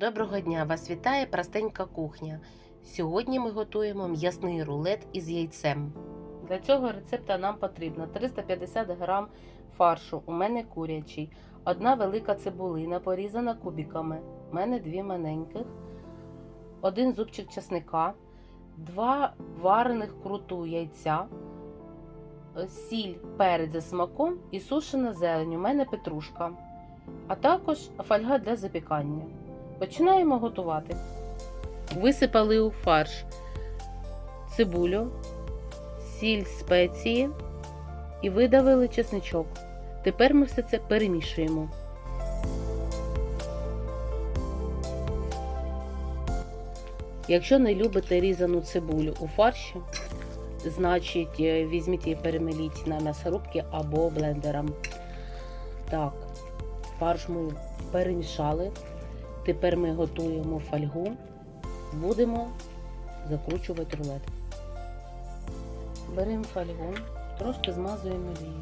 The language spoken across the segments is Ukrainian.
Доброго дня! Вас вітає простенька кухня. Сьогодні ми готуємо м'ясний рулет із яйцем. Для цього рецепта нам потрібно 350 г фаршу, у мене курячий, одна велика цибулина, порізана кубиками, у мене дві маленьких, один зубчик чесника, два варених круту яйця, сіль, перець за смаком і сушена зелень, у мене петрушка, а також фольга для запікання. Починаємо готувати. Висипали у фарш цибулю, сіль, спеції і видавили чесничок. Тепер ми все це перемішуємо. Якщо не любите різану цибулю у фарші, значить е, візьміть і перемеліть на м'ясорубки або блендером. Так, фарш ми перемішали. Тепер ми готуємо фольгу, будемо закручувати рулет. Беремо фольгу, трошки змазуємо олією.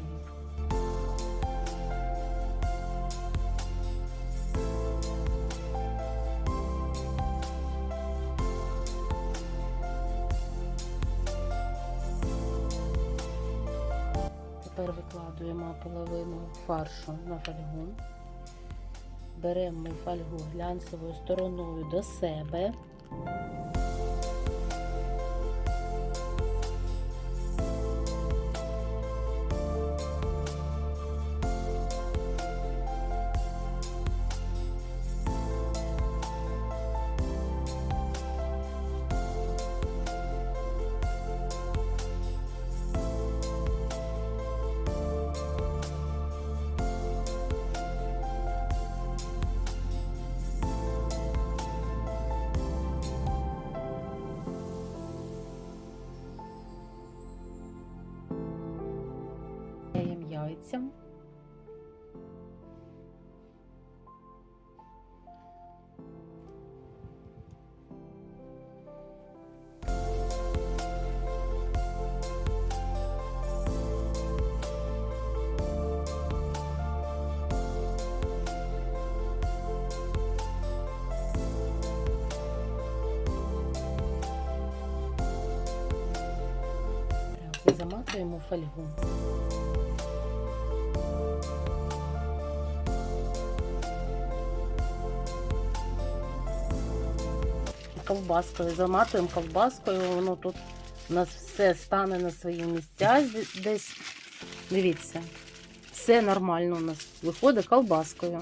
Тепер викладуємо половину фаршу на фольгу. Беремо фольгу глянцевою стороною до себе. Яйцям. Заматуємо фольгу. Ковбаскою, заматуємо ковбаскою, воно тут у нас все стане на свої місця десь. Дивіться, все нормально у нас виходить ковбаскою.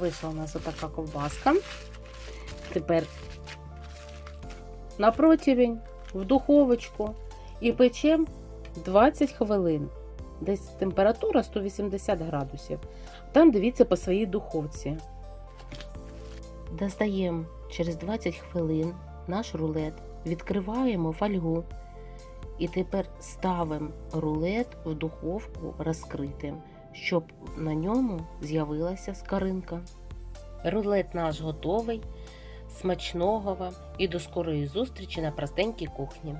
Вийшла у нас отака ковбаска. Тепер на противень, в духовочку і печемо 20 хвилин. Десь температура 180 градусів. Там дивіться по своїй духовці. Достаємо через 20 хвилин наш рулет, відкриваємо фольгу. І тепер ставимо рулет в духовку розкритим, щоб на ньому з'явилася скаринка. Рулет наш готовий, смачного вам і до скорої зустрічі на простенькій кухні.